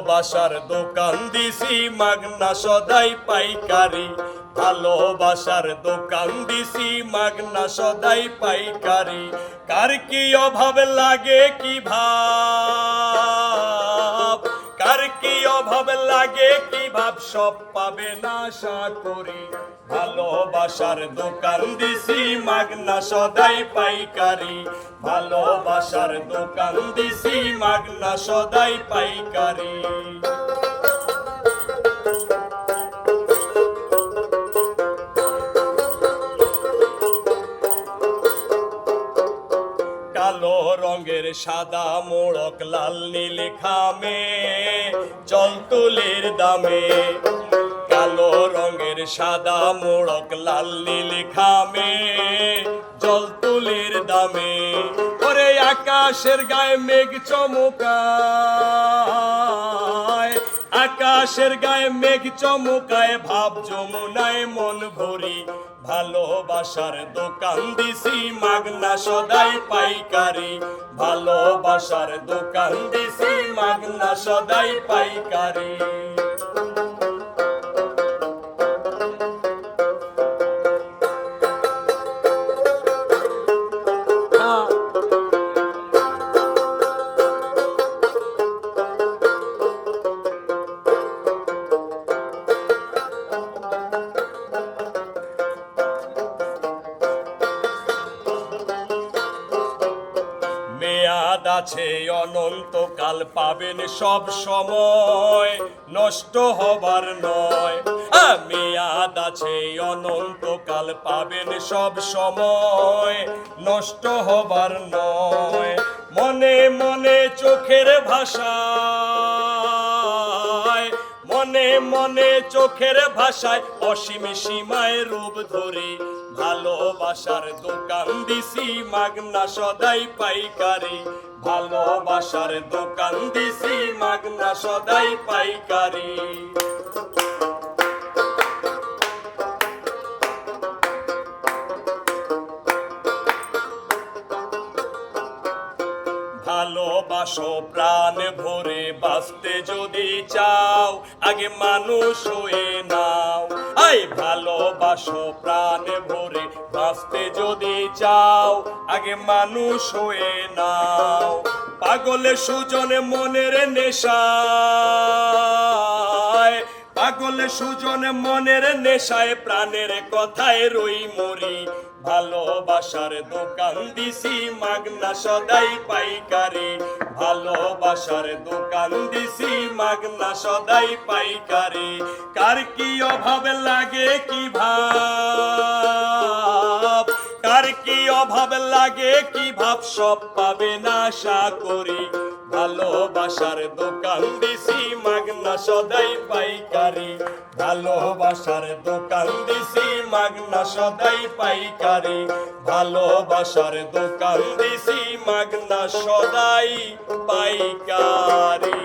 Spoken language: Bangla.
ভালোবাসার দোকান দিছি, মাগনা সদাই পাইকারি। ভালোবাসার দোকান দিছি, মাগনা সদাই পাইকারি। কার কি অভাব লাগে কি কি অভাব লাগে, কি ভাব সব পাবে না আশা করি। ভালোবাসার দোকান দিছি, মাগনা সদাই পাইকারি। ভালোবাসার দোকান দিছি, মাগনা সদাই পাইকারি। সাদা মোড়ক, লাল নীল খামে, জল তুলির দামে। কালো রঙের সাদা মোড়ক, লাল নীল খামে, জল তুলির দামে। ওরে আকাশের গায়ে মেঘ চমকায় আকাশের গায়ে মেঘ চমকায়, ভাব যমুনায় মন ভরি। ভালোবাসার দোকান দিছি, মাগনা সদাই পাইকারি। ভালোবাসার দোকান দিছি, মাগনা সদাই পাইকারি। মেয়াদ আছে অনন্তকাল পাবেন সব সময়, নষ্ট হবার নয়। মেয়াদ আছে অনন্তকাল পাবেন সব সময়, নষ্ট হবার নয়। মনে মনে চোখের ভাষায় মনে চোখের ভাষায় অসীম সীমায় রূপ ধরে ভালোবাসার দোকান দিছি, মাগনা সদাই পাইকারি। ভালোবাসার দোকান দিছি, মাগনা সদাই পাইকারি। ভালোবাসো, প্রাণ ভরে বাঁচতে যদি চাও, আগে মানুষ হয়ে নাও। আই, ভালোবাসো, প্রাণ ভরে বাঁচতে যদি চাও, আগে মানুষ হয়ে নাও। পাগলে সুজনে মনের নেশায় পাগলে সুজনে মনের নেশায়, প্রাণের কথায় রই মরি। ভালোবাসার দোকান দিছি, মাগনা সদাই পাইকারি। ভালোবাসার দোকান দিছি, মাগনা সদাই পাইকারি। কার কি অভাব লাগে, কি ভাব? কার কি অভাব লাগে, কি ভাব? সব পাবে না আশা করি। ভালোবাসার দোকান দিছি, মাগনা সদাই পাইকারি। ভালোবাসার দোকান দিছি, মাগনা সদাই পাইকারি। ভালোবাসার দোকান দিছি, মাগনা সদাই পাইকারি।